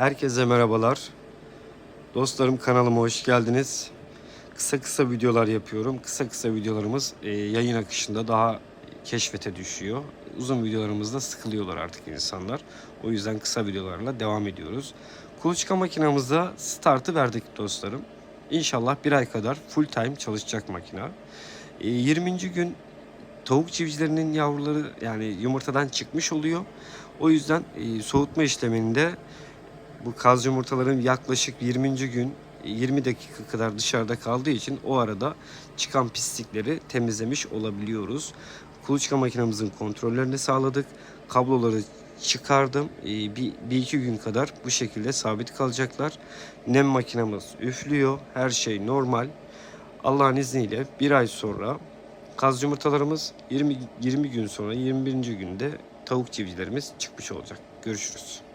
Herkese merhabalar. Dostlarım kanalıma hoş geldiniz. Kısa kısa videolar yapıyorum. Kısa kısa videolarımız e, yayın akışında daha keşfete düşüyor. Uzun videolarımızda sıkılıyorlar artık insanlar. O yüzden kısa videolarla devam ediyoruz. Kuluçka makinamızda startı verdik dostlarım. İnşallah bir ay kadar full time çalışacak makina. E, 20. gün tavuk civcivlerinin yavruları yani yumurtadan çıkmış oluyor. O yüzden e, soğutma işleminde bu kaz yumurtaların yaklaşık 20. gün 20 dakika kadar dışarıda kaldığı için o arada çıkan pislikleri temizlemiş olabiliyoruz. Kuluçka makinamızın kontrollerini sağladık. Kabloları çıkardım. E, bir, bir iki gün kadar bu şekilde sabit kalacaklar. Nem makinamız üflüyor. Her şey normal. Allah'ın izniyle bir ay sonra kaz yumurtalarımız 20, 20 gün sonra 21. günde tavuk civcivlerimiz çıkmış olacak. Görüşürüz.